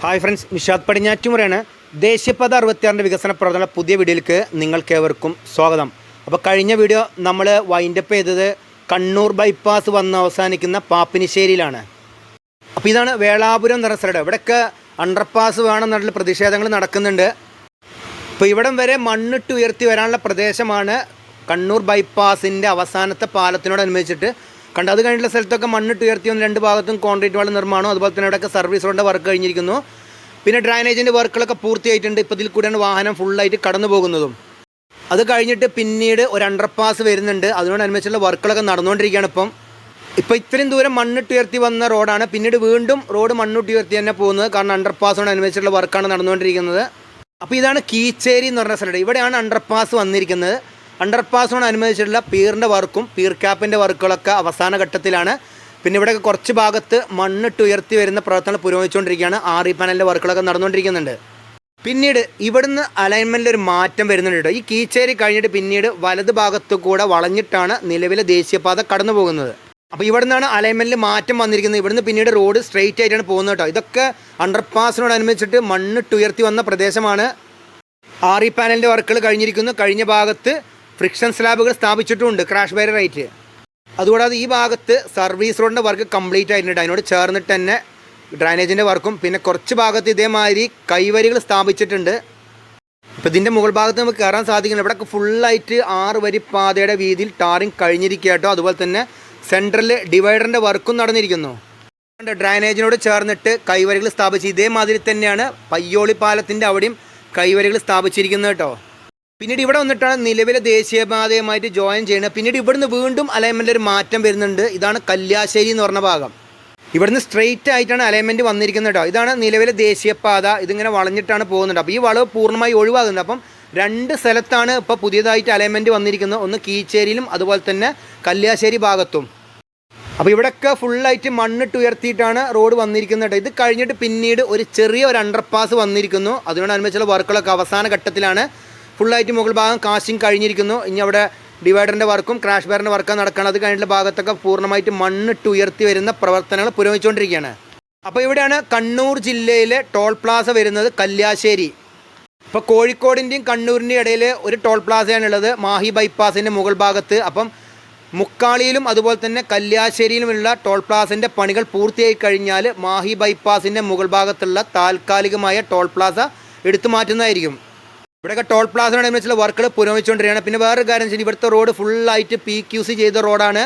Hi friends Nishad പടിഞ്ഞാറ്റുമുറയാണ് ദേശീയപാത അറുപത്തിയാറിന്റെ വികസന പ്രവർത്തന പുതിയ വീഡിയോയിലേക്ക് നിങ്ങൾക്കേവർക്കും സ്വാഗതം. അപ്പോൾ കഴിഞ്ഞ വീഡിയോ നമ്മൾ വൈൻഡപ്പ് ചെയ്തത് കണ്ണൂർ ബൈപ്പാസ് വന്ന് അവസാനിക്കുന്ന പാപ്പിനിശ്ശേരിയിലാണ്. അപ്പോൾ ഇതാണ് വേളാപുരം എന്ന് സ്ഥലം. ഇവിടെയൊക്കെ അണ്ടർപാസ് വേണമെന്നുള്ള പ്രതിഷേധങ്ങൾ നടക്കുന്നുണ്ട്. അപ്പോൾ ഇവിടം വരെ മണ്ണിട്ട് ഉയർത്തി വരാനുള്ള പ്രദേശമാണ് കണ്ണൂർ ബൈപ്പാസിന്റെ അവസാനത്തെ പാലത്തിനോടനുബന്ധിച്ചിട്ട് കണ്ട് അത് കഴിഞ്ഞിട്ടുള്ള സ്ഥലത്തൊക്കെ മണ്ണിട്ട് ഉയർത്തി ഒന്ന് രണ്ട് ഭാഗത്തും കോൺക്രീറ്റ് വാൾ നിർമ്മാണം അതുപോലെ തന്നെ ഇവിടെയൊക്കെ സർവീസ് റോഡിന്റെ വർക്ക് കഴിഞ്ഞിരിക്കുന്നു. പിന്നെ ഡ്രൈനേജിന്റെ വർക്കുകളൊക്കെ പൂർത്തിയായിട്ടുണ്ട്. ഇപ്പോൾ ഇതിൽ കൂടെയാണ് വാഹനം ഫുള്ളായിട്ട് കടന്നു പോകുന്നതും. അത് കഴിഞ്ഞിട്ട് പിന്നീട് ഒരു അണ്ടർപാസ് വരുന്നുണ്ട്. അതിനോടനുബന്ധിച്ചുള്ള വർക്കുകളൊക്കെ നടന്നുകൊണ്ടിരിക്കുകയാണ് ഇപ്പം. ഇപ്പോൾ ഇത്രയും ദൂരം മണ്ണിട്ട് ഉയർത്തി വന്ന റോഡാണ് പിന്നീട് വീണ്ടും റോഡ് മണ്ണിട്ട് ഉയർത്തി തന്നെ പോകുന്നത്. കാരണം അണ്ടർപാസിനോടനുബന്ധിച്ചുള്ള വർക്കാണ് നടന്നുകൊണ്ടിരിക്കുന്നത്. അപ്പോൾ ഇതാണ് കീച്ചേരി എന്ന് പറഞ്ഞ സ്ഥലം. ഇവിടെയാണ് അണ്ടർപാസ് വന്നിരിക്കുന്നത്. അണ്ടർപാസിനോടനുബന്ധിച്ചിട്ടുള്ള പീറിന്റെ വർക്കും പീർ ക്യാപ്പിന്റെ വർക്കുകളൊക്കെ അവസാന ഘട്ടത്തിലാണ്. പിന്നെ ഇവിടെയൊക്കെ കുറച്ച് ഭാഗത്ത് മണ്ണിട്ട് ഉയർത്തി വരുന്ന പ്രവർത്തനങ്ങൾ പുരോഗമിച്ചുകൊണ്ടിരിക്കുകയാണ്. ആർ ഇ പാനലിന്റെ വർക്കുകളൊക്കെ നടന്നുകൊണ്ടിരിക്കുന്നുണ്ട്. പിന്നീട് ഇവിടുന്ന് അലൈൻമെന്റിൽ ഒരു മാറ്റം വരുന്നുണ്ട് കേട്ടോ. ഈ കീച്ചേരി കഴിഞ്ഞിട്ട് പിന്നീട് വലത് ഭാഗത്തു കൂടെ വളഞ്ഞിട്ടാണ് നിലവിലെ ദേശീയപാത കടന്നു പോകുന്നത് അപ്പോൾ ഇവിടെ നിന്നാണ് അലൈൻമെന്റിൽ മാറ്റം വന്നിരിക്കുന്നത്. ഇവിടുന്ന് പിന്നീട് റോഡ് സ്ട്രെയിറ്റ് ആയിട്ടാണ് പോകുന്നത് കേട്ടോ. ഇതൊക്കെ അണ്ടർപാസിനോടനുബന്ധിച്ചിട്ട് മണ്ണിട്ട് ഉയർത്തി വന്ന പ്രദേശമാണ്. ആർ ഇ പാനലിന്റെ വർക്കുകൾ കഴിഞ്ഞിരിക്കുന്നു. കഴിഞ്ഞ ഭാഗത്ത് ഫ്രിക്ഷൻ സ്ലാബുകൾ സ്ഥാപിച്ചിട്ടുമുണ്ട് ക്രാഷ് ബാരിയർ റൈറ്റ് അതുകൂടാതെ ഈ ഭാഗത്ത് സർവീസ് റോഡിന്റെ വർക്ക് കംപ്ലീറ്റ് ആയിട്ടുണ്ട്. അതിനോട് ചേർന്നിട്ട് തന്നെ ഡ്രൈനേജിന്റെ വർക്കും പിന്നെ കുറച്ച് ഭാഗത്ത് ഇതേമാതിരി കൈവരികൾ സ്ഥാപിച്ചിട്ടുണ്ട്. ഇപ്പം ഇതിന്റെ മുകൾ ഭാഗത്ത് നമുക്ക് കയറാൻ സാധിക്കില്ല ഇവിടെയൊക്കെ ഫുള്ളായിട്ട് ആറ് വരി പാതയുടെ വീതിയിൽ ടാറിങ് കഴിഞ്ഞിരിക്കുക കേട്ടോ. അതുപോലെ തന്നെ സെൻട്രൽ ഡിവൈഡറിന്റെ വർക്കും നടന്നിരിക്കുന്നു. ഡ്രൈനേജിനോട് ചേർന്നിട്ട് കൈവരികൾ സ്ഥാപിച്ച് ഇതേമാതിരി തന്നെയാണ് പയ്യോളി പാലത്തിന്റെ അവിടെയും കൈവരികൾ സ്ഥാപിച്ചിരിക്കുന്നത് കേട്ടോ. പിന്നീട് ഇവിടെ വന്നിട്ടാണ് നിലവിലെ ദേശീയപാതയുമായിട്ട് ജോയിൻ ചെയ്യുന്നത്. പിന്നീട് ഇവിടുന്ന് വീണ്ടും അലൈൻമെന്റ് ഒരു മാറ്റം വരുന്നുണ്ട്. ഇതാണ് കല്യാശ്ശേരി എന്ന് പറഞ്ഞ ഭാഗം. ഇവിടുന്ന് സ്ട്രെയിറ്റ് ആയിട്ടാണ് അലൈൻമെന്റ് വന്നിരിക്കുന്നത് കേട്ടോ. ഇതാണ് നിലവിലെ ദേശീയപാത. ഇതിങ്ങനെ വളഞ്ഞിട്ടാണ് പോകുന്നുണ്ട് അപ്പോൾ ഈ വളവ് പൂർണമായി ഒഴിവാകുന്നത് അപ്പം രണ്ട് സ്ഥലത്താണ് ഇപ്പോൾ പുതിയതായിട്ട് അലൈൻമെന്റ് വന്നിരിക്കുന്നത്. ഒന്ന് കീച്ചേരിയിലും അതുപോലെ തന്നെ കല്യാശ്ശേരി ഭാഗത്തും. അപ്പോൾ ഇവിടെയൊക്കെ ഫുള്ളായിട്ട് മണ്ണിട്ട് ഉയർത്തിയിട്ടാണ് റോഡ് വന്നിരിക്കുന്നത് കേട്ടോ. ഇത് കഴിഞ്ഞിട്ട് പിന്നീട് ഒരു ചെറിയ ഒരു അണ്ടർപാസ് വന്നിരിക്കുന്നു. അതിനോടനുബന്ധിച്ചുള്ള വർക്കുകളൊക്കെ അവസാന ഘട്ടത്തിലാണ് ഫുള്ളായിട്ട് മുകൾ ഭാഗം കാശിങ് കഴിഞ്ഞിരിക്കുന്നു. ഇനി അവിടെ ഡിവൈഡറിന്റെ വർക്കും ക്രാഷ് ബാറിന്റെ വർക്കും നടക്കണം. അത് ഭാഗത്തൊക്കെ പൂർണമായിട്ട് മണ്ണിട്ട് ഉയർത്തി വരുന്ന പ്രവർത്തനങ്ങൾ പുരോഗമിച്ചുകൊണ്ടിരിക്കുകയാണ്. അപ്പോൾ ഇവിടെയാണ് കണ്ണൂർ ജില്ലയിലെ ടോൾ പ്ലാസ വരുന്നത് കല്യാശ്ശേരി. ഇപ്പോൾ കോഴിക്കോടിന്റെയും കണ്ണൂരിന്റെയും ഇടയിൽ ഒരു ടോൾ പ്ലാസയാണുള്ളത് മാഹി ബൈപ്പാസിന്റെ മുകൾ ഭാഗത്ത്. അപ്പം മുക്കാളിയിലും അതുപോലെ തന്നെ കല്യാശ്ശേരിയിലുമുള്ള ടോൾ പ്ലാസിന്റെ പണികൾ പൂർത്തിയായി കഴിഞ്ഞാൽ മാഹി ബൈപ്പാസിന്റെ മുകൾ ഭാഗത്തുള്ള താൽക്കാലികമായ ടോൾ പ്ലാസ എടുത്തു മാറ്റുന്നതായിരിക്കും. ഇവിടെയൊക്കെ ടോൾ പ്ലാസിനോടനുബന്ധിച്ചുള്ള വർക്കുകൾ പുരോഗമിച്ചുകൊണ്ടിരിക്കുകയാണ്. പിന്നെ വേറൊരു കാര്യം വെച്ചാൽ ഇവിടുത്തെ റോഡ് ഫുള്ളായിട്ട് പി ക്യു സി ചെയ്ത റോഡാണ്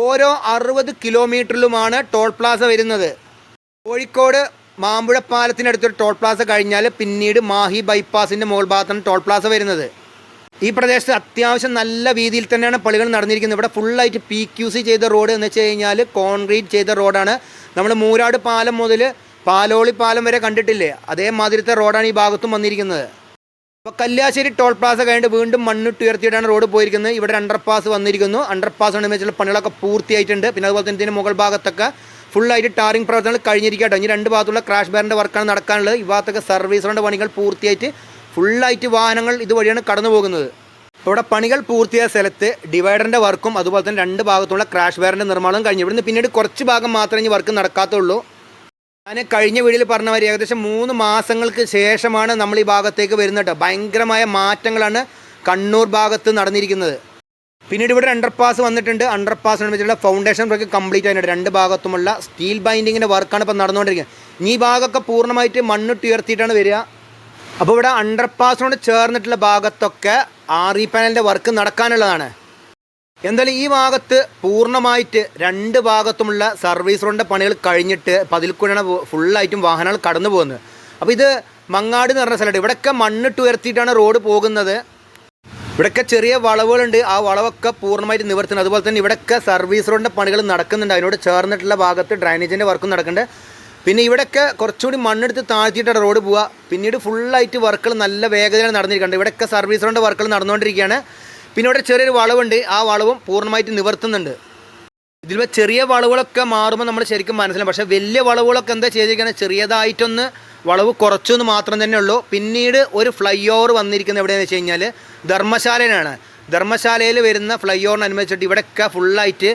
ഓരോ അറുപത് കിലോമീറ്ററിലുമാണ് ടോൾ പ്ലാസ വരുന്നത്. കോഴിക്കോട് മാമ്പുഴ പാലത്തിനടുത്തൊരു ടോൾ പ്ലാസ കഴിഞ്ഞാൽ പിന്നീട് മാഹി ബൈപ്പാസിന്റെ മുകൾ ഭാഗത്താണ് ടോൾ പ്ലാസ വരുന്നത്. ഈ പ്രദേശത്ത് അത്യാവശ്യം നല്ല രീതിയിൽ തന്നെയാണ് പള്ളികൾ നടന്നിരിക്കുന്നത്. ഇവിടെ ഫുള്ളായിട്ട് പി ക്യു സി ചെയ്ത റോഡ് എന്ന് വെച്ച് കഴിഞ്ഞാൽ കോൺക്രീറ്റ് ചെയ്ത റോഡാണ് നമ്മൾ മൂരാട് പാലം മുതൽ പാലോളി പാലം വരെ കണ്ടിട്ടില്ലേ? അതേമാതിരത്തെ റോഡാണ് ഈ ഭാഗത്തും വന്നിരിക്കുന്നത്. അപ്പോൾ കല്യാശ്ശേരി ടോൾ പ്ലാസ കഴിഞ്ഞിട്ട് വീണ്ടും മണ്ണിട്ട് ഉയർത്തിയിട്ടാണ് റോഡ് പോയിരിക്കുന്നത്. ഇവിടെ അണ്ടർപാസ് വന്നിരിക്കുന്നു. അണ്ടർപാസ് വെച്ചാൽ പണികളൊക്കെ പൂർത്തിയായിട്ടുണ്ട്. പിന്നെ അതുപോലെ തന്നെ ഇതിന്റെ മുകൾ ഭാഗത്തൊക്കെ ഫുള്ളായിട്ട് ടാറിംഗ് പ്രവർത്തനങ്ങൾ കഴിഞ്ഞിരിക്കട്ടോ. ഇനി രണ്ട് ഭാഗത്തുള്ള ക്രാഷ് ബാറിന്റെ വർക്കാണ് നടക്കാനുള്ളത്. ഈ ഭാഗത്തൊക്കെ സർവീസ് പണികൾ പൂർത്തിയായിട്ട് ഫുള്ളായിട്ട് വാഹനങ്ങൾ ഇതുവഴിയാണ് കടന്നു പോകുന്നത്. ഇവിടെ പണികൾ പൂർത്തിയായ സ്ഥലത്ത് ഡിവൈഡറിന്റെ വർക്കും അതുപോലെ തന്നെ രണ്ട് ഭാഗത്തുള്ള ക്രാഷ് ബാറിന്റെ നിർമ്മാണം കഴിഞ്ഞു. ഇവിടുന്ന് പിന്നീട് കുറച്ച് ഭാഗം മാത്രമേ ഇനി വർക്ക് നടക്കാത്തുള്ളൂ. ഞാൻ കഴിഞ്ഞ വീഡിയോയിൽ പറഞ്ഞ മാതിരി ഏകദേശം മൂന്ന് മാസങ്ങൾക്ക് ശേഷമാണ് നമ്മൾ ഈ ഭാഗത്തേക്ക് വരുന്നത് ഭയങ്കരമായ മാറ്റങ്ങളാണ് കണ്ണൂർ ഭാഗത്ത് നടന്നിരിക്കുന്നത്. പിന്നീട് ഇവിടെ അണ്ടർപാസ് വന്നിട്ടുണ്ട്. അണ്ടർപാസിനനുസരിച്ചുള്ള ഫൗണ്ടേഷൻ വർക്ക് കംപ്ലീറ്റ് ആയിട്ടുണ്ട്. രണ്ട് ഭാഗത്തുമുള്ള സ്റ്റീൽ ബൈൻഡിങ്ങിന്റെ വർക്കാണ് ഇപ്പോൾ നടന്നുകൊണ്ടിരിക്കുന്നത്. ഈ ഭാഗമൊക്കെ പൂർണമായിട്ട് മണ്ണിട്ട് ഉയർത്തിയിട്ടാണ് വരിക. അപ്പോൾ ഇവിടെ അണ്ടർപാസിനോട് ചേർന്നിട്ടുള്ള ഭാഗത്തൊക്കെ ആർ ഇ പാനലിന്റെ വർക്ക് നടക്കാനുള്ളതാണ്. എന്തായാലും ഈ ഭാഗത്ത് പൂർണമായിട്ട് രണ്ട് ഭാഗത്തുമുള്ള സർവീസ് റോഡിന്റെ പണികൾ കഴിഞ്ഞിട്ട് പതിൽ കൂടെയാണ് ഫുള്ളായിട്ടും വാഹനങ്ങൾ കടന്നു പോകുന്നത്. അപ്പോൾ ഇത് മങ്ങാട് എന്ന് പറഞ്ഞ സ്ഥലമുണ്ട്. ഇവിടെയൊക്കെ മണ്ണിട്ട് ഉയർത്തിയിട്ടാണ് റോഡ് പോകുന്നത്. ഇവിടെയൊക്കെ ചെറിയ വളവുകളുണ്ട്. ആ വളവൊക്കെ പൂർണമായിട്ട് നിവർത്തുന്നത് അതുപോലെ തന്നെ ഇവിടെയൊക്കെ സർവീസ് റോഡിന്റെ പണികൾ നടക്കുന്നുണ്ട്. അതിനോട് ചേർന്നിട്ടുള്ള ഭാഗത്ത് ഡ്രൈനേജിന്റെ വർക്കും നടക്കുന്നുണ്ട്. പിന്നെ ഇവിടെയൊക്കെ കുറച്ചുകൂടി മണ്ണെടുത്ത് താഴ്ത്തിയിട്ടാണ് റോഡ് പോവുക. പിന്നീട് ഫുള്ളായിട്ട് വർക്കുകൾ നല്ല വേഗതയിൽ നടന്നിരിക്കുന്നുണ്ട് ഇവിടെയൊക്കെ സർവീസ് റോഡിന്റെ വർക്കുകൾ നടന്നുകൊണ്ടിരിക്കുകയാണ്. പിന്നെ ഇവിടെ ചെറിയൊരു വളവുണ്ട്. ആ വളവും പൂർണമായിട്ട് നിവർത്തുന്നുണ്ട്. ഇതിൽ ചെറിയ വളവുകളൊക്കെ മാറുമ്പോൾ നമ്മൾ ശരിക്കും മനസ്സിലാവും. പക്ഷേ വലിയ വളവുകളൊക്കെ എന്താ ചെയ്തിരിക്കുന്നത്? ചെറിയതായിട്ടൊന്ന് വളവ് കുറച്ചു എന്ന് മാത്രം തന്നെ ഉള്ളൂ. പിന്നീട് ഒരു ഫ്ലൈ ഓവർ വന്നിരിക്കുന്നത് എവിടെയെന്ന് വെച്ച് കഴിഞ്ഞാൽ ധർമ്മശാലയിലാണ്. ധർമ്മശാലയിൽ വരുന്ന ഫ്ലൈ ഓവറിന് അനുബന്ധിച്ചിട്ട് ഇവിടെയൊക്കെ ഫുള്ളായിട്ട്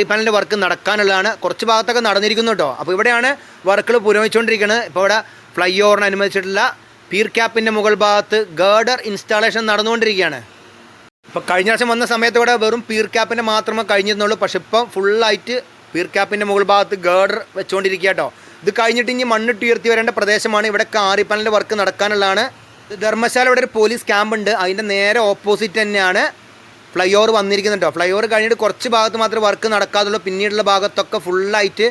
ഇ പാനലിന്റെ വർക്ക് നടക്കാനുള്ളതാണ്. കുറച്ച് ഭാഗത്തൊക്കെ നടന്നിരിക്കുന്നു കേട്ടോ. അപ്പോൾ ഇവിടെയാണ് വർക്കുകൾ പുരോഗമിച്ചുകൊണ്ടിരിക്കുന്നത്. ഇപ്പോൾ ഇവിടെ ഫ്ലൈ ഓവറിന് അനുബന്ധിച്ചിട്ടുള്ള പീർ ക്യാപ്പിന്റെ മുകൾ ഭാഗത്ത് ഗേഡർ ഇൻസ്റ്റാളേഷൻ നടന്നുകൊണ്ടിരിക്കുകയാണ്. ഇപ്പോൾ കഴിഞ്ഞ പ്രാവശ്യം വന്ന സമയത്ത് ഇവിടെ വെറും പീർ ക്യാപ്പിന്റെ മാത്രമേ കഴിഞ്ഞിരുന്നുള്ളൂ. പക്ഷെ ഇപ്പം ഫുള്ളായിട്ട് പീർ ക്യാപ്പിന്റെ മുകൾ ഭാഗത്ത് ഗേഡർ വെച്ചുകൊണ്ടിരിക്കുക കേട്ടോ. ഇത് കഴിഞ്ഞിട്ട് ഇനി മണ്ണിട്ട് ഉയർത്തി വരേണ്ട പ്രദേശമാണ് ഇവിടെ ആറിപ്പനലിന്റെ വർക്ക് നടക്കാനുള്ളതാണ്. ധർമ്മശാല ഇവിടെ ഒരു പോലീസ് ക്യാമ്പ് ഉണ്ട്. അതിന്റെ നേരെ ഓപ്പോസിറ്റ് തന്നെയാണ് ഫ്ലൈ ഓവർ വന്നിരിക്കുന്നുണ്ടോ ഫ്ലൈ ഓവർ കഴിഞ്ഞിട്ട് കുറച്ച് ഭാഗത്ത് മാത്രമേ വർക്ക് നടക്കാതുള്ളൂ. പിന്നീടുള്ള ഭാഗത്തൊക്കെ ഫുള്ളായിട്ട്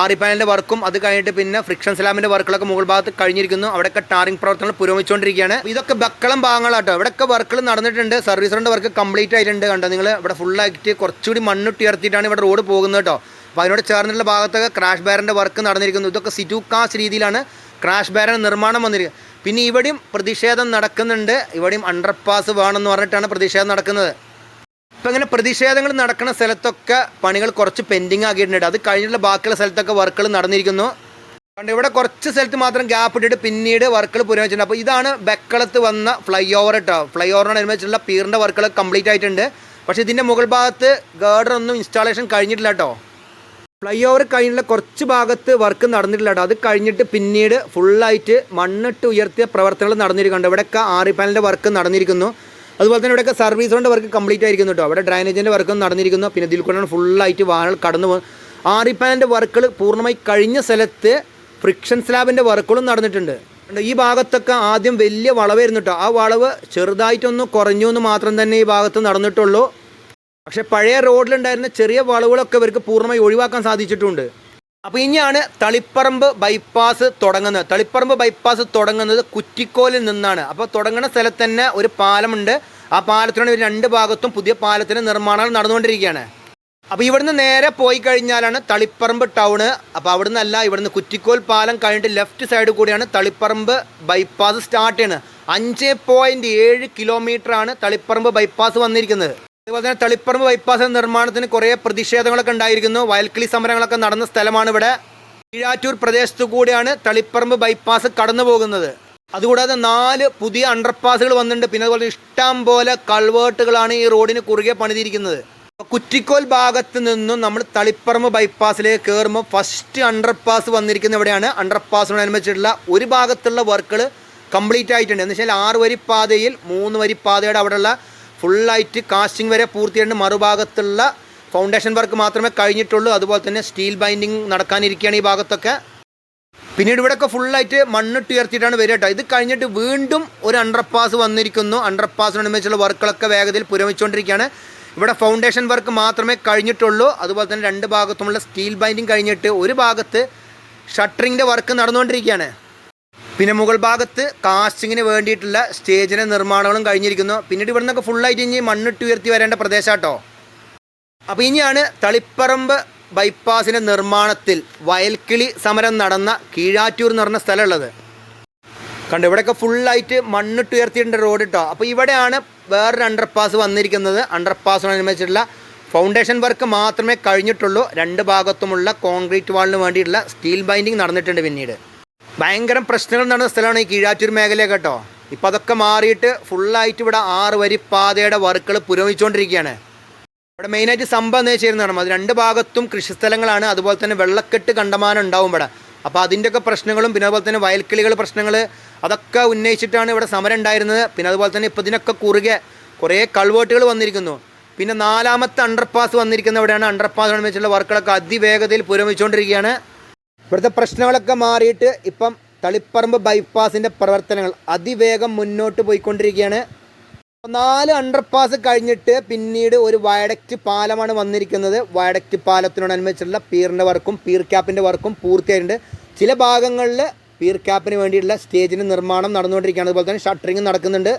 ആറി പാനലിന്റെ വർക്കും അത് കഴിഞ്ഞിട്ട് പിന്നെ ഫ്രിക്ഷൻ സ്ലാമിന്റെ വർക്കുകളൊക്കെ മുകൾ ഭാഗത്ത് കഴിഞ്ഞിരിക്കുന്നു. അവിടെയൊക്കെ ടാറിംഗ് പ്രവർത്തനങ്ങൾ പുരോഗമിച്ചുകൊണ്ടിരിക്കുകയാണ്. ഇതൊക്കെ ബക്കളം ഭാഗങ്ങളാട്ടോ. ഇവിടെയൊക്കെ വർക്കുകൾ നടന്നിട്ടുണ്ട്. സർവീസ് വർക്ക് കംപ്ലീറ്റ് ആയിട്ടുണ്ട് കണ്ടോ നിങ്ങൾ ഇവിടെ ഫുള്ളായിട്ട് കുറച്ചുകൂടി മണ്ണുട്ടിയർത്തിയിട്ടാണ് ഇവിടെ റോഡ് പോകുന്നത് കേട്ടോ. അപ്പോൾ അതിനോട് ചേർന്നിട്ടുള്ള ഭാഗത്തൊക്കെ ക്രാഷ് ബാരന്റെ വർക്ക് നടന്നിരിക്കുന്നു. ഇതൊക്കെ സിറ്റു കാസ് രീതിയിലാണ് ക്രാഷ് ബാരൻ നിർമ്മാണം വന്നിരിക്കുന്നത്. പിന്നെ ഇവിടെയും പ്രതിഷേധം നടക്കുന്നുണ്ട്. ഇവിടെയും അണ്ടർപാസ് വേണമെന്ന് പറഞ്ഞിട്ടാണ് പ്രതിഷേധം നടക്കുന്നത്. ഇപ്പം ഇങ്ങനെ പ്രതിഷേധങ്ങൾ നടക്കുന്ന സ്ഥലത്തൊക്കെ പണികൾ കുറച്ച് പെൻഡിങ് ആക്കിയിട്ടുണ്ട്. അത് കഴിഞ്ഞിട്ടുള്ള ബാക്കിയുള്ള സ്ഥലത്തൊക്കെ വർക്കുകൾ നടന്നിരിക്കുന്നു. കണ്ട് ഇവിടെ കുറച്ച് സ്ഥലത്ത് മാത്രം ഗ്യാപ്പ് ഇട്ടിട്ട് പിന്നീട് വർക്കുകൾ പുരോഗമിച്ചിട്ടുണ്ട്. അപ്പോൾ ഇതാണ് ബെക്കളത്ത് വന്ന ഫ്ലൈ ഓവർ കേട്ടോ ഫ്ലൈ ഓവറിനോട് അനുബന്ധിച്ചുള്ള പീറിന്റെ വർക്കുകൾ കംപ്ലീറ്റ് ആയിട്ടുണ്ട്. പക്ഷേ ഇതിന്റെ മുകൾ ഭാഗത്ത് ഗേഡറൊന്നും ഇൻസ്റ്റാളേഷൻ കഴിഞ്ഞിട്ടില്ല കേട്ടോ ഫ്ലൈ ഓവർ കഴിഞ്ഞിട്ടുള്ള കുറച്ച് ഭാഗത്ത് വർക്ക് നടന്നിട്ടില്ല കേട്ടോ അത് കഴിഞ്ഞിട്ട് പിന്നീട് ഫുള്ളായിട്ട് മണ്ണിട്ട് ഉയർത്തിയ പ്രവർത്തനങ്ങൾ നടന്നിരിക്കുന്നുണ്ട്. ഇവിടെയൊക്കെ ആറി പാനലിന്റെ വർക്ക് നടന്നിരിക്കുന്നു. അതുപോലെ തന്നെ ഇവിടെയൊക്കെ സർവീസ് കൊണ്ട് വർക്ക് കംപ്ലീറ്റ് ആയിരിക്കുന്നു കേട്ടോ. അവിടെ ഡ്രൈനേജിന്റെ വർക്കും നടന്നിരിക്കുന്നു. പിന്നെ ഇതിൽ കൊണ്ടാണ് ഫുള്ളായിട്ട് വാഹനം കടന്നു പോകുന്നത് ആറി പാനലിന്റെ വർക്കുകൾ പൂർണമായി കഴിഞ്ഞ സ്ഥലത്ത് ഫ്രിക്ഷൻ സ്ലാബിന്റെ വർക്കുകളും നടന്നിട്ടുണ്ട്. ഈ ഭാഗത്തൊക്കെ ആദ്യം വലിയ വളവായിരുന്നു കേട്ടോ. ആ വളവ് ചെറുതായിട്ടൊന്ന് കുറഞ്ഞു എന്ന് മാത്രം തന്നെ ഈ ഭാഗത്ത് നടന്നിട്ടുള്ളൂ. പക്ഷേ പഴയ റോഡിലുണ്ടായിരുന്ന ചെറിയ വളവുകളൊക്കെ ഇവർക്ക് പൂർണമായി ഒഴിവാക്കാൻ സാധിച്ചിട്ടുണ്ട്. അപ്പോൾ ഇനിയാണ് തളിപ്പറമ്പ് ബൈപ്പാസ് തുടങ്ങുന്നത്. തളിപ്പറമ്പ് ബൈപ്പാസ് തുടങ്ങുന്നത് കുറ്റിക്കോലിൽ നിന്നാണ്. അപ്പോൾ തുടങ്ങുന്ന സ്ഥലത്ത് തന്നെ ഒരു പാലമുണ്ട്. ആ പാലത്തിനാണ് ഇവർ രണ്ട് ഭാഗത്തും പുതിയ പാലത്തിന് നിർമ്മാണങ്ങൾ നടന്നുകൊണ്ടിരിക്കുകയാണ്. അപ്പോൾ ഇവിടുന്ന് നേരെ പോയി കഴിഞ്ഞാലാണ് തളിപ്പറമ്പ് ടൗണ് അപ്പോൾ അവിടുന്ന് അല്ല ഇവിടുന്ന് കുറ്റിക്കോൽ പാലം കഴിഞ്ഞിട്ട് ലെഫ്റ്റ് സൈഡ് കൂടിയാണ് തളിപ്പറമ്പ് ബൈപ്പാസ് സ്റ്റാർട്ട് ചെയ്യുന്നത് അഞ്ച് പോയിന്റ് ഏഴ് കിലോമീറ്ററാണ് തളിപ്പറമ്പ് ബൈപ്പാസ് വന്നിരിക്കുന്നത്. അതുപോലെ തന്നെ തളിപ്പറമ്പ് ബൈപ്പാസ് നിർമ്മാണത്തിന് കുറേ പ്രതിഷേധങ്ങളൊക്കെ ഉണ്ടായിരിക്കുന്നു. വയൽക്കിളി സമരങ്ങളൊക്കെ നടന്ന സ്ഥലമാണ് ഇവിടെ. കീഴാറ്റൂർ പ്രദേശത്തു കൂടിയാണ് തളിപ്പറമ്പ് ബൈപ്പാസ് കടന്നു പോകുന്നത്. അതുകൂടാതെ നാല് പുതിയ അണ്ടർപാസുകൾ വന്നിട്ടുണ്ട്. പിന്നെ അതുപോലെ ഇഷ്ടം പോലെ കൾവേർട്ടുകളാണ് ഈ റോഡിന് കുറുകെ പണിതിരിക്കുന്നത്. കുറ്റിക്കോൽ ഭാഗത്ത് നിന്നും നമ്മൾ തളിപ്പറമ്പ് ബൈപ്പാസിലേക്ക് കയറുമ്പോൾ ഫസ്റ്റ് അണ്ടർപാസ് വന്നിരിക്കുന്ന ഇവിടെയാണ്. അണ്ടർപാസിനോടനുബന്ധിച്ചിട്ടുള്ള ഒരു ഭാഗത്തുള്ള വർക്കുകൾ കംപ്ലീറ്റ് ആയിട്ടുണ്ട്. എന്ന് വെച്ചാൽ ആറ് വരി പാതയിൽ മൂന്ന് വരി പാതയുടെ അവിടെയുള്ള ഫുള്ളായിട്ട് കാസ്റ്റിംഗ് വരെ പൂർത്തിയായിട്ട് മറുഭാഗത്തുള്ള ഫൗണ്ടേഷൻ വർക്ക് മാത്രമേ കഴിഞ്ഞിട്ടുള്ളൂ. അതുപോലെ തന്നെ സ്റ്റീൽ ബൈൻഡിങ് നടക്കാനിരിക്കുകയാണ് ഈ ഭാഗത്തൊക്കെ. പിന്നീട് ഇവിടെയൊക്കെ ഫുള്ളായിട്ട് മണ്ണിട്ട് ഉയർത്തിയിട്ടാണ് വരിക കേട്ടോ. ഇത് കഴിഞ്ഞിട്ട് വീണ്ടും ഒരു അണ്ടർപാസ് വന്നിരിക്കുന്നു. അണ്ടർപാസിനനുബന്ധിച്ചുള്ള വർക്കുകളൊക്കെ വേഗത്തിൽ പുരോഗമിച്ചുകൊണ്ടിരിക്കുകയാണ്. ഇവിടെ ഫൗണ്ടേഷൻ വർക്ക് മാത്രമേ കഴിഞ്ഞിട്ടുള്ളൂ. അതുപോലെ തന്നെ രണ്ട് ഭാഗത്തുമുള്ള സ്റ്റീൽ ബൈൻഡിങ് കഴിഞ്ഞിട്ട് ഒരു ഭാഗത്ത് ഷട്ടറിങ്ങിന്റെ വർക്ക് നടന്നുകൊണ്ടിരിക്കുകയാണ്. പിന്നെ മുകൾ ഭാഗത്ത് കാസ്റ്റിങ്ങിന് വേണ്ടിയിട്ടുള്ള സ്റ്റേജിന്റെ നിർമ്മാണങ്ങളും കഴിഞ്ഞിരിക്കുന്നു. പിന്നീട് ഇവിടെ നിന്നൊക്കെ ഫുള്ളായിട്ട് ഇനി മണ്ണിട്ട് ഉയർത്തി വരേണ്ട പ്രദേശമാട്ടോ അപ്പോൾ ഇനിയാണ് തളിപ്പറമ്പ് ബൈപ്പാസിന്റെ നിർമ്മാണത്തിൽ വയൽക്കിളി സമരം നടന്ന കീഴാറ്റൂർ എന്ന് പറഞ്ഞ സ്ഥലമുള്ളത്. കണ്ടു ഇവിടെയൊക്കെ ഫുള്ളായിട്ട് മണ്ണിട്ട് ഉയർത്തിയിട്ടുണ്ട് റോഡ് കേട്ടോ അപ്പോൾ ഇവിടെയാണ് വേറൊരു അണ്ടർപാസ് വന്നിരിക്കുന്നത്. അണ്ടർപാസിനനുസരിച്ചുള്ള ഫൗണ്ടേഷൻ വർക്ക് മാത്രമേ കഴിഞ്ഞിട്ടുള്ളൂ. രണ്ട് ഭാഗത്തുമുള്ള കോൺക്രീറ്റ് വാളിന് വേണ്ടിയിട്ടുള്ള സ്റ്റീൽ ബൈൻഡിങ് നടന്നിട്ടുണ്ട് പിന്നീട്. ഭയങ്കര പ്രശ്നങ്ങൾ നടന്ന സ്ഥലമാണ് ഈ കീഴാറ്റൂർ മേഖല കേട്ടോ. ഇപ്പോൾ അതൊക്കെ മാറിയിട്ട് ഫുള്ളായിട്ട് ഇവിടെ ആറ് വരി പാതയുടെ വർക്കുകൾ പുരോഗമിച്ചുകൊണ്ടിരിക്കുകയാണ്. ഇവിടെ മെയിനായിട്ട് സംഭവം എന്ന് വെച്ചിരുന്നതാണ് അത് രണ്ട് ഭാഗത്തും കൃഷിസ്ഥലങ്ങളാണ്. അതുപോലെ തന്നെ വെള്ളക്കെട്ട് കണ്ടമാനം ഉണ്ടാവും ഇവിടെ. അപ്പോൾ അതിന്റെയൊക്കെ പ്രശ്നങ്ങളും പിന്നെ അതുപോലെ തന്നെ വയൽക്കിളികൾ പ്രശ്നങ്ങൾ അതൊക്കെ ഉന്നയിച്ചിട്ടാണ് ഇവിടെ സമരം ഉണ്ടായിരുന്നത്. പിന്നെ അതുപോലെ തന്നെ ഇപ്പോൾ ഇതിനൊക്കെ കുറുകെ കുറേ കൾവേട്ടുകൾ വന്നിരിക്കുന്നു. പിന്നെ നാലാമത്തെ അണ്ടർപാസ് വന്നിരിക്കുന്ന ഇവിടെയാണ് അണ്ടർപാസ് വെച്ചുള്ള വർക്കുകളൊക്കെ അതിവേഗതയിൽ പുരോഗമിച്ചുകൊണ്ടിരിക്കുകയാണ്. ഇവിടുത്തെ പ്രശ്നങ്ങളൊക്കെ മാറിയിട്ട് ഇപ്പം തളിപ്പറമ്പ് ബൈപ്പാസിന്റെ പ്രവർത്തനങ്ങൾ അതിവേഗം മുന്നോട്ട് പോയിക്കൊണ്ടിരിക്കുകയാണ്. നാല് അണ്ടർപാസ് കഴിഞ്ഞിട്ട് പിന്നീട് ഒരു വയഡക്റ്റ് പാലമാണ് വന്നിരിക്കുന്നത്. വയഡക്റ്റ് പാലത്തിനോടനുബന്ധിച്ചുള്ള പീറിന്റെ വർക്കും പീർ ക്യാപ്പിന്റെ വർക്കും പൂർത്തിയായിട്ടുണ്ട്. ചില ഭാഗങ്ങളിൽ പീർ ക്യാപ്പിന് വേണ്ടിയിട്ടുള്ള സ്റ്റേജിന് നിർമ്മാണം നടന്നുകൊണ്ടിരിക്കുകയാണ്. അതുപോലെ തന്നെ ഷട്ടറിങ് നടക്കുന്നുണ്ട്.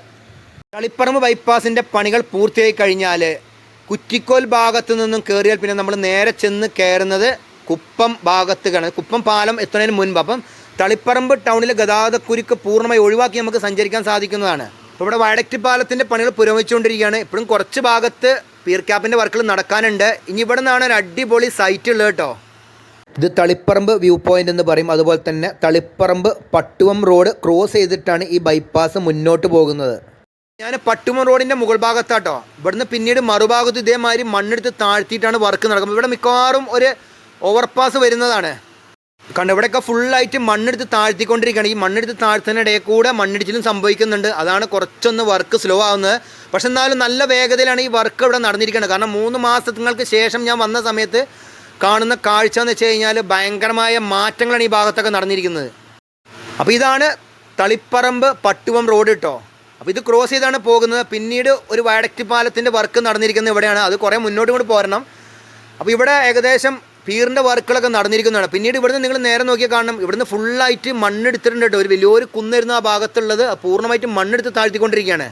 തളിപ്പറമ്പ് ബൈപ്പാസിന്റെ പണികൾ പൂർത്തിയായി കഴിഞ്ഞാൽ കുറ്റിക്കോൽ ഭാഗത്തു നിന്നും കയറിയാൽ പിന്നെ നമ്മൾ നേരെ ചെന്ന് കയറുന്നത് കുപ്പം ഭാഗത്ത് ഭാഗത്തേക്കാണ് കുപ്പം പാലം എത്തുന്നതിന് മുൻപ്. അപ്പം തളിപ്പറമ്പ് ടൗണിലെ ഗതാഗതക്കുരുക്ക് പൂർണമായി ഒഴിവാക്കി നമുക്ക് സഞ്ചരിക്കാൻ സാധിക്കുന്നതാണ്. ഇപ്പോൾ ഇവിടെ വയഡക്റ്റ് പാലത്തിന്റെ പണികൾ പുരോഗമിച്ചുകൊണ്ടിരിക്കുകയാണ്. ഇപ്പോഴും കുറച്ച് ഭാഗത്ത് പീർ ക്യാപ്പിന്റെ വർക്കുകൾ നടക്കാനുണ്ട്. ഇനി ഇവിടെ നിന്നാണ് ഒരു അടിപൊളി സൈറ്റ് ഉള്ളത് കേട്ടോ. ഇത് തളിപ്പറമ്പ് വ്യൂ പോയിന്റ് എന്ന് പറയും. അതുപോലെ തന്നെ തളിപ്പറമ്പ് പട്ടുവം റോഡ് ക്രോസ് ചെയ്തിട്ടാണ് ഈ ബൈപ്പാസ് മുന്നോട്ട് പോകുന്നത്. ഞാൻ പട്ടുമ റോഡിന്റെ മുകൾ ഭാഗത്താട്ടോ. ഇവിടുന്ന് പിന്നീട് മറുഭാഗത്ത് ഇതേമാതിരി മണ്ണെടുത്ത് താഴ്ത്തിയിട്ടാണ് വർക്ക് നടക്കുന്നത്. ഇവിടെ മിക്കവാറും ഒരു ഓവർപാസ് വരുന്നതാണ്. കണ്ട ഇവിടെയൊക്കെ ഫുള്ളായിട്ട് മണ്ണെടുത്ത് താഴ്ത്തിക്കൊണ്ടിരിക്കുകയാണ്. ഈ മണ്ണെടുത്ത് താഴ്ത്തുന്നതിനിടയിൽ കൂടെ മണ്ണിടിച്ചിലും സംഭവിക്കുന്നുണ്ട്. അതാണ് കുറച്ചൊന്ന് വർക്ക് സ്ലോ ആവുന്നത്. പക്ഷെ എന്നാലും നല്ല വേഗതയിലാണ് ഈ വർക്ക് ഇവിടെ നടന്നിരിക്കുന്നത്. കാരണം മൂന്ന് മാസങ്ങൾക്ക് ശേഷം ഞാൻ വന്ന സമയത്ത് കാണുന്ന കാഴ്ച എന്ന് വെച്ച് കഴിഞ്ഞാൽ ഭയങ്കരമായ മാറ്റങ്ങളാണ് ഈ ഭാഗത്തൊക്കെ നടന്നിരിക്കുന്നത്. അപ്പോൾ ഇതാണ് തളിപ്പറമ്പ് പട്ടുവം റോഡ് കേട്ടോ അപ്പോൾ ഇത് ക്രോസ് ചെയ്താണ് പോകുന്നത്. പിന്നീട് ഒരു വയഡക്റ്റ് പാലത്തിന്റെ വർക്ക് നടന്നിരിക്കുന്നത് ഇവിടെയാണ്. അത് കുറേ മുന്നോട്ട് കൂടി പോരണം. അപ്പോൾ ഇവിടെ ഏകദേശം പീറിന്റെ വർക്കുകളൊക്കെ നടന്നിരിക്കുന്നതാണ്. പിന്നീട് ഇവിടുന്ന് നിങ്ങൾ നേരെ നോക്കിയാൽ കാണണം. ഇവിടുന്ന് ഫുള്ളായിട്ട് മണ്ണെടുത്തിട്ടുണ്ട് കേട്ടോ. ഒരു വലിയൊരു കുന്നിരുന്ന ആ ഭാഗത്തുള്ളത് പൂർണമായിട്ടും മണ്ണെടുത്ത് താഴ്ത്തിക്കൊണ്ടിരിക്കുകയാണ്.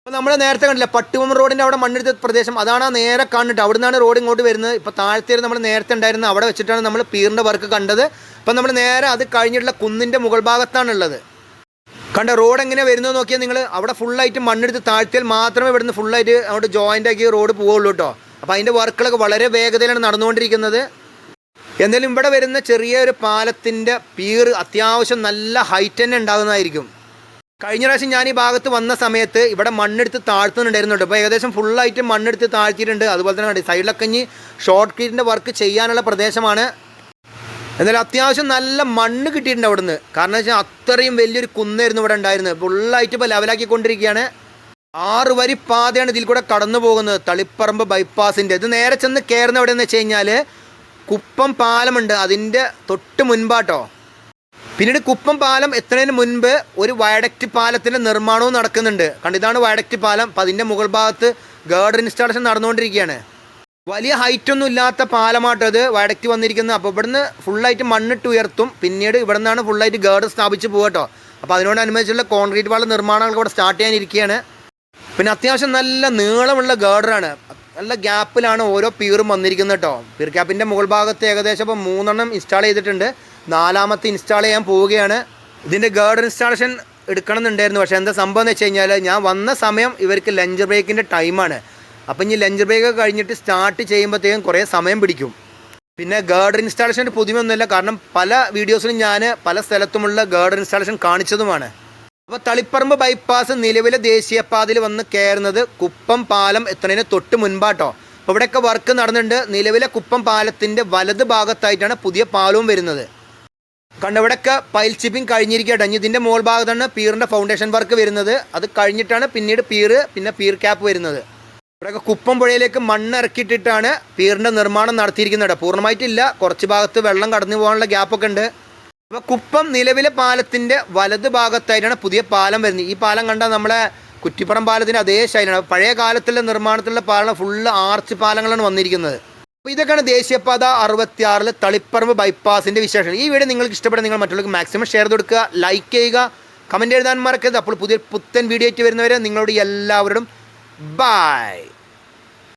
അപ്പോൾ നമ്മൾ നേരത്തെ കണ്ടില്ല പട്ടുവം റോഡിന്റെ അവിടെ മണ്ണെടുത്ത പ്രദേശം. അതാണ് നേരെ കണ്ടിട്ട് അവിടെ നിന്നാണ് റോഡ് ഇങ്ങോട്ട് വരുന്നത്. ഇപ്പോൾ താഴത്തേര് നമ്മൾ നേരത്തെ ഉണ്ടായിരുന്നത് അവിടെ വെച്ചിട്ടാണ് നമ്മൾ പീറിന്റെ വർക്ക് കണ്ടത്. അപ്പോൾ നമ്മൾ നേരെ അത് കഴിഞ്ഞിട്ടുള്ള കുന്നിന്റെ മുകൾ ഭാഗത്താണുള്ളത്. കണ്ട റോഡ് എങ്ങനെ വരുന്നത് നോക്കിയാൽ നിങ്ങൾ അവിടെ ഫുള്ളായിട്ട് മണ്ണെടുത്ത് താഴ്ത്തിയാൽ മാത്രമേ ഇവിടുന്ന് ഫുള്ളായിട്ട് അവിടെ ജോയിന്റ് ആക്കി റോഡ് പോവുള്ളൂ കേട്ടോ. അപ്പോൾ അതിന്റെ വർക്കുകളൊക്കെ വളരെ വേഗതയിലാണ് നടന്നുകൊണ്ടിരിക്കുന്നത്. എന്തായാലും ഇവിടെ വരുന്ന ചെറിയൊരു പാലത്തിന്റെ പീർ അത്യാവശ്യം നല്ല ഹൈറ്റ് തന്നെ ഉണ്ടാകുന്നതായിരിക്കും. കഴിഞ്ഞ പ്രാവശ്യം ഞാൻ ഈ ഭാഗത്ത് വന്ന സമയത്ത് ഇവിടെ മണ്ണെടുത്ത് താഴ്ത്തുന്നുണ്ടായിരുന്നുണ്ട്. ഇപ്പോൾ ഏകദേശം ഫുള്ളായിട്ട് മണ്ണെടുത്ത് താഴ്ത്തിയിട്ടുണ്ട്. അതുപോലെ തന്നെ സൈഡിലൊക്കെ ഇനി ഷോർട്ട് കീറ്റിന്റെ വർക്ക് ചെയ്യാനുള്ള പ്രദേശമാണ്. എന്നാലും അത്യാവശ്യം നല്ല മണ്ണ് കിട്ടിയിട്ടുണ്ട് അവിടുന്ന്. കാരണം വെച്ചാൽ അത്രയും വലിയൊരു കുന്നായിരുന്നു ഇവിടെ ഉണ്ടായിരുന്നത്. ഫുള്ളായിട്ട് ഇപ്പോൾ ലെവലാക്കിക്കൊണ്ടിരിക്കുകയാണ് ആറ് വരി പാതയാണ് ഇതിൽ കൂടെ കടന്നു പോകുന്നത് തളിപ്പറമ്പ് ബൈപ്പാസിന്റെ ഇത് നേരെ ചെന്ന് കയറുന്ന എവിടെയെന്ന് വെച്ച് കഴിഞ്ഞാൽ കുപ്പം പാലമുണ്ട് അതിന്റെ തൊട്ട് മുൻപാട്ടോ. പിന്നീട് കുപ്പം പാലം എത്തുന്നതിന് മുൻപ് ഒരു വയഡക്റ്റ് പാലത്തിന്റെ നിർമ്മാണവും നടക്കുന്നുണ്ട്. കണ്ടിതാണ് വയഡക്റ്റ് പാലം. അപ്പം അതിന്റെ മുകൾ ഭാഗത്ത് ഗാർഡൻ ഇൻസ്റ്റാളേഷൻ നടന്നുകൊണ്ടിരിക്കുകയാണ്. വലിയ ഹൈറ്റ് ഒന്നും ഇല്ലാത്ത പാലമാട്ടോ അത് വയഡക്റ്റ് വന്നിരിക്കുന്നത്. അപ്പോൾ ഇവിടുന്ന് ഫുള്ളായിട്ട് മണ്ണിട്ട് ഉയർത്തും. പിന്നീട് ഇവിടെ നിന്നാണ് ഫുള്ളായിട്ട് ഗേർഡർ സ്ഥാപിച്ച് പോകട്ടോ അപ്പോൾ അതിനോടനുബന്ധിച്ചുള്ള കോൺക്രീറ്റ് പാലം നിർമ്മാണങ്ങൾ ഇവിടെ സ്റ്റാർട്ട് ചെയ്യാനിരിക്കുകയാണ്. പിന്നെ അത്യാവശ്യം നല്ല നീളമുള്ള ഗേർഡറാണ്. നല്ല ഗ്യാപ്പിലാണ് ഓരോ പീറും വന്നിരിക്കുന്നത് കേട്ടോ. പീർ ക്യാപ്പിന്റെ മുകൾ ഭാഗത്ത് ഏകദേശം ഇപ്പോൾ മൂന്നെണ്ണം ഇൻസ്റ്റാൾ ചെയ്തിട്ടുണ്ട്. നാലാമത്തെ ഇൻസ്റ്റാൾ ചെയ്യാൻ പോവുകയാണ്. ഇതിന്റെ ഗേർഡർ ഇൻസ്റ്റാളേഷൻ എടുക്കണം എന്നുണ്ടായിരുന്നു പക്ഷേ എന്താ സംഭവം എന്ന് വെച്ച് കഴിഞ്ഞാൽ ഞാൻ വന്ന സമയം ഇവർക്ക് ലഞ്ച് ബ്രേക്കിന്റെ ടൈമാണ് അപ്പം ഇനി ലഞ്ച് ബ്രേക്ക് കഴിഞ്ഞിട്ട് സ്റ്റാർട്ട് ചെയ്യുമ്പോഴത്തേക്കും കുറേ സമയം പിടിക്കും. പിന്നെ ഗേർഡർ ഇൻസ്റ്റാളേഷന്റെ പുതുമയൊന്നുമില്ല. കാരണം പല വീഡിയോസിലും ഞാൻ പല സ്ഥലത്തുമുള്ള ഗേർഡർ ഇൻസ്റ്റാളേഷൻ കാണിച്ചതുമാണ്. അപ്പോൾ തളിപ്പറമ്പ് ബൈപ്പാസ് നിലവിലെ ദേശീയപാതയിൽ വന്ന് കയറുന്നത് കുപ്പം പാലം എത്തുന്നതിന് തൊട്ട് മുൻപാട്ടോ. അപ്പോൾ ഇവിടെയൊക്കെ വർക്ക് നടന്നിട്ടുണ്ട്. നിലവിലെ കുപ്പം പാലത്തിന്റെ വലത് ഭാഗത്തായിട്ടാണ് പുതിയ പാലവും വരുന്നത്. കണ്ട ഇവിടെയൊക്കെ പൈൽ ചിപ്പിംഗ് കഴിഞ്ഞിരിക്കട്ടെ ഇനി ഇതിന്റെ മുകൾ ഭാഗത്താണ് പീറിന്റെ ഫൗണ്ടേഷൻ വർക്ക് വരുന്നത്. അത് കഴിഞ്ഞിട്ടാണ് പിന്നീട് പീറ് പിന്നെ പീർ ക്യാപ്പ് വരുന്നത്. ഇവിടെയൊക്കെ കുപ്പം പുഴയിലേക്ക് മണ്ണ് ഇറക്കിയിട്ടിട്ടാണ് പീറിന്റെ നിർമ്മാണം നടത്തിയിരിക്കുന്നത്. പൂർണമായിട്ടില്ല. കുറച്ച് ഭാഗത്ത് വെള്ളം കടന്നു പോകാനുള്ള ഗ്യാപ്പൊക്കെ ഉണ്ട്. അപ്പോൾ കുപ്പം നിലവിലെ പാലത്തിന്റെ വലത് ഭാഗത്തായിട്ടാണ് പുതിയ പാലം വരുന്നത്. ഈ പാലം കണ്ടാൽ നമ്മളെ കുറ്റിപ്പുറം പാലത്തിന്റെ അതേ ശൈലിയാണ്. പഴയ കാലത്തുള്ള നിർമ്മാണത്തിലുള്ള പാലം ഫുള്ള് ആർച്ച് പാലങ്ങളാണ് വന്നിരിക്കുന്നത്. അപ്പോൾ ഇതൊക്കെയാണ് ദേശീയപാത അറുപത്തിയാറിൽ തളിപ്പറമ്പ് ബൈപ്പാസിന്റെ വിശേഷം ഈ വീഡിയോ നിങ്ങൾക്ക് ഇഷ്ടപ്പെടുന്ന നിങ്ങൾ മറ്റുള്ളവർക്ക് മാക്സിമം ഷെയർ കൊടുക്കുക ലൈക്ക് ചെയ്യുക കമന്റ് എഴുതാൻ മറക്കരുത്. അപ്പോൾ പുതിയ പുത്തൻ വീഡിയോ ആയിട്ട് വരുന്നവരെ നിങ്ങളോട് എല്ലാവരോടും ബൈ